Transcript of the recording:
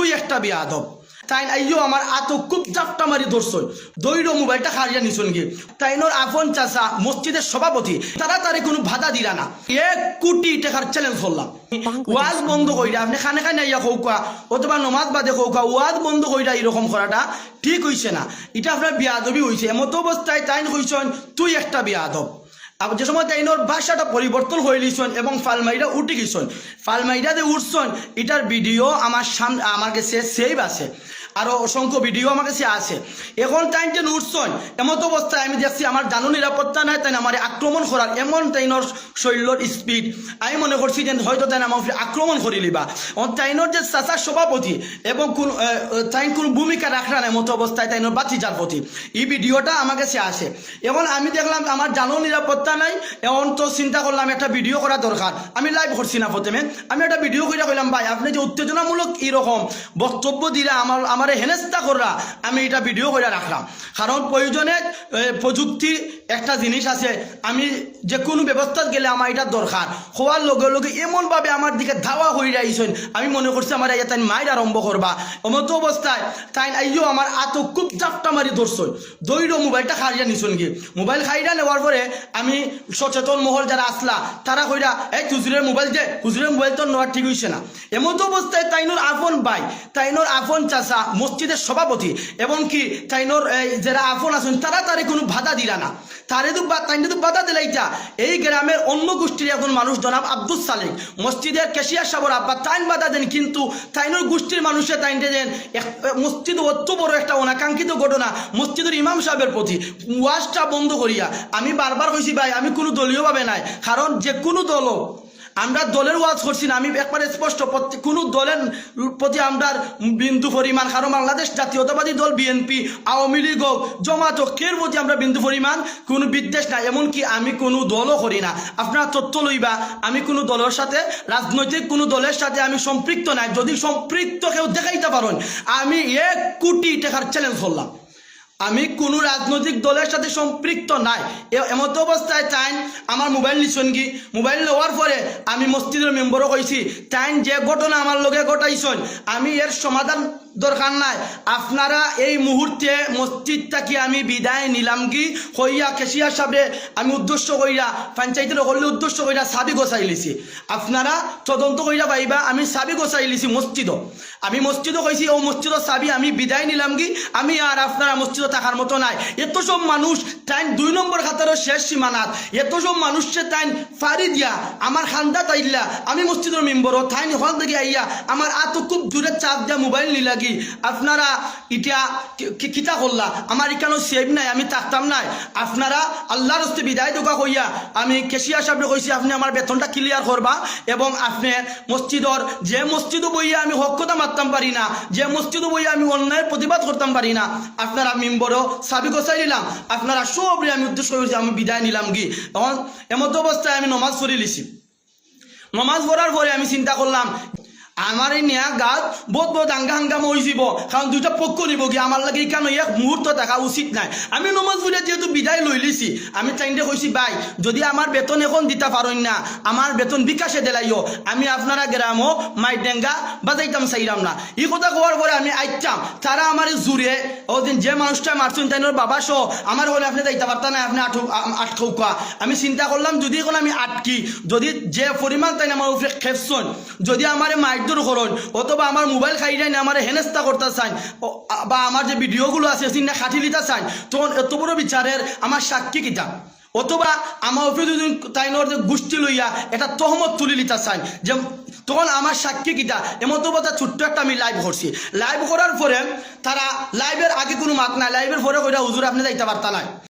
তুই একটা বিয়াদব তাই আইও আমার আতো খুব জাপটা মারি ধরছই। দৈর মোবাইলটা হারিয়ে নিছন গিয়ে। তাইনোর আফন চাচা মসজিদের সভাপতি তাড়াতাড়ি কোনো বাধা দিলা না। এক কোটি টাকার চ্যালেঞ্জ করলাম ওয়াজ বন্ধ কইরা আপনি খানে খানে আইয়া ইয়া কৌকা অথবা নমাজ বাদে কৌকা ওয়াজ বন্ধ কইরা এরকম করাটা ঠিক হইছে না। এটা আপনার বিয়াদবি হইছে। এমতো অবস্থায় তাইন কইছেন তুই একটা বিয়াদব যে সময় তাইনোর ভাষাটা পরিবর্তন হয়ে লিছন এবং ফালমাইরা উঠে গেছন ফালমাইরা যে উঠছন এটার ভিডিও আমার সামনে আমার কাছে সেভ আছে। আরও অসংখ্য ভিডিও আমার কাছে আছে। এখন যে উঠছন এমতো অবস্থায় আমি দেখছি আমার জানো নিরাপত্তা নাই, তাই আমার আক্রমণ করার এমন তাইনোর শৈল্যর স্পিড আমি মনে করছি যে হয়তো তাই আমার আক্রমণ করিলিবা তাইনোর যে চাচার সভাপতি এবং কোন তাই কোন ভূমিকা রাখরা নাই মতো অবস্থায় তাইনোর বাতিজার প্রতি এই ভিডিওটা আমার কাছে আসে এখন আমি দেখলাম আমার জানো নিরাপত্তা নাই, এখন তো চিন্তা করলাম একটা ভিডিও করা দরকার। আমি লাইভ করছি না প্রথমে। আমি একটা ভিডিও করে কইলাম, ভাই, আপনি যে উত্তেজনামূলক এরকম বক্তব্য দিলে আমার আমার হেনেস্তা কররা আমি এটা ভিডিও করে রাখলাম। কারণ প্রয়োজনে প্রযুক্তি একটা জিনিস আছে, আমি যে কোনো ব্যবস্থা গেলে আমার এটা দরকার। হওয়ার লগে লগে এমনভাবে আমার দিকে ধাওয়া হয়ে যাইছেন, আমি মনে করছি আমার এই তাই মায়ের আরম্ভ করবা। অমতো অবস্থায় তাই আইও আমার আতো খুব জাপটা মারি ধরছই দৈর মোবাইলটা খাইয়া নিছন গিয়ে মোবাইল খাইয়া নেওয়ার পরে আমি সচেতন মহল যারা আসলা, তারা কইরা, এই হুজুরের মোবাইল দে, হুজুরের মোবাইল তো নেওয়া ঠিক হইছে না। এমতো অবস্থায় তাইনোর আফন ভাই, তাইনোর আফন চাচা, মসজিদের সভাপতি, এবং কি তাইনোর যারা আফন আছেন, তারা তারে কোনো বাধা দিলা না। তারে তো বা- তাইনে বাধা দিলাইতা এই গ্রামের অন্য গোষ্ঠীর এখন মানুষ জনাব আব্দুল সালেক। মসজিদের কেশিয়ার সাবর আব্বা তাইন বাধা দেন, কিন্তু তাইনোর গোষ্ঠীর মানুষে তাইনতে দেন। মসজিদ অত বড় একটা অনাকাঙ্ক্ষিত ঘটনা, মসজিদের ইমাম সাহেবের প্রতি। ওয়াজটা বন্ধ করিয়া, আমি বারবার কইছি, ভাই, আমি কোনো দলীয়ভাবে নাই। কারণ যে কোনো দল আমরা দলের ওয়াজ করছি না। আমি একবারে স্পষ্ট কোনো দলের প্রতি আমরা বিন্দু পরিমাণ কারণ বাংলাদেশ জাতীয়তাবাদী দল, বিএনপি, আওয়ামী লীগ হোক, জমাত হোক, কের প্রতি আমরা বিন্দু পরিমাণ, কোনো বিদ্বেষ নাই। এমনকি আমি কোনো দলও করি না। আপনারা তথ্য লইবা, আমি কোনো দলের সাথে, রাজনৈতিক কোনো দলের সাথে আমি সম্পৃক্ত নাই। যদি সম্পৃক্ত কেউ দেখাইতে পারেন, আমি এক কোটি টাকার চ্যালেঞ্জ করলাম। আমি কোনো রাজনৈতিক দলের সাথে সম্পৃক্ত নাই। এমত অবস্থায় তাইন আমার মোবাইল নিছন কি মোবাইল নেওয়ার পরে আমি মসজিদের মেম্বারও কইছি, তাইন যে ঘটনা আমার লগে ঘটাইছন, আমি এর সমাধান দরকার নাই। আপনারা এই মুহূর্তে মসজিদ থাকি আমি বিদায় নিলাম কি হইয়া কেশিয়া সাহেবে আমি উদ্দেশ্য কইরা, পঞ্চায়েতের হলে উদ্দেশ্য কইরা সাবি গোছাই লিছি। আপনারা তদন্ত কইরা পাইবা, আমি সাবি গোছাই লিছি মসজিদও। আমি মসজিদও কইছি, ও মসজিদও সাবি আমি বিদায় নিলাম কি আমি আর আপনারা মসজিদও থাকার মতো নাই। এত সব মানুষ টাইম দুই নম্বর খাতারও শেষ সীমানাত। এত সব মানুষকে তাইন ফারি দিয়া আমার খান্দা তাইল্লা, আমি মসজিদের মেম্বরও তাইন হল থেকে আইয়া আমার আত খুব দূরে চাপ দিয়া মোবাইল নিলাগি আপনারা ইটা কিতা করলা? আমার এখানেও সেভ নাই, আমি থাকতাম নাই। আপনারা আল্লাহর হস্তে বিদায় দোকা কইয়া, আমি কেশিয়া সাহেব কইছি, আপনি আমার বেতনটা ক্লিয়ার করবা এবং আপনি মসজিদর, যে মসজিদও বইয়া আমি হক্ষতা মারতাম পারি না, যে মসজিদও বইয়া আমি অন্যায়ের প্রতিবাদ করতাম পারি না, আপনারা মেম্বরও সাবি গোছাই নিলাম। আপনারা সব আমি উদ্দেশ্য করেছি আমি বিদায় নিলাম কি? তখন এমতো অবস্থায় আমি নমাজ পড়ে লিছি নমাজ পড়ার পরে আমি চিন্তা করলাম আমার এই নেয়া গাছ বহুত বহুত হাঙ্গা হাঙ্গামা হয়ে যাব। কারণ দুইটা পক্ষ নিব কি আমার লাগে কেন এক মুহূর্ত দেখা উচিত নাই। আমি নমাজ পড়ে যেহেতু বিদায় লই লিছি, আমি চাইতে কইছি ভাই যদি আমার বেতন এখন দিতে পারেন না আমার বেতন বিকাশে দিলাইও, আমি আপনারা গ্রামও মাইডেঙ্গা বাজাইতাম চাইলাম না। এই কথা কোয়ার পরে আমি আইতাম তারা আমার জুড়ে ওদিন যে মানুষটা মারছেন তাই বাবা সহ আমার হলে আপনি যাইতে পারতেন না আপনি আটক আটকৌকা আমি চিন্তা করলাম যদি এখন আমি আটকি, যদি যে পরিমাণ তাই আমার উপরে খেপছন যদি আমার মাইদুর করুন। অথবা আমার মোবাইল খাই যায় না আমার হেনেস্তা করতে চান বা আমার যে ভিডিওগুলো আছে চিন্তা খাটি লিতে চান তখন এত বড় বিচারের আমার সাক্ষী কিতাব অথবা আমার যদি তাইনোর যে গোষ্ঠী লইয়া এটা তহমত তুলি লিতে চান যে, তখন আমার সাক্ষী কিটা এমতো কথা ছোট্ট একটা আমি লাইভ করছি। লাইভ করার পরে তারা লাইভের আগে কোনো মাত নাই। লাইভের পরে কইরা, হুজুর, আপনি যাইতে পারতা নাই।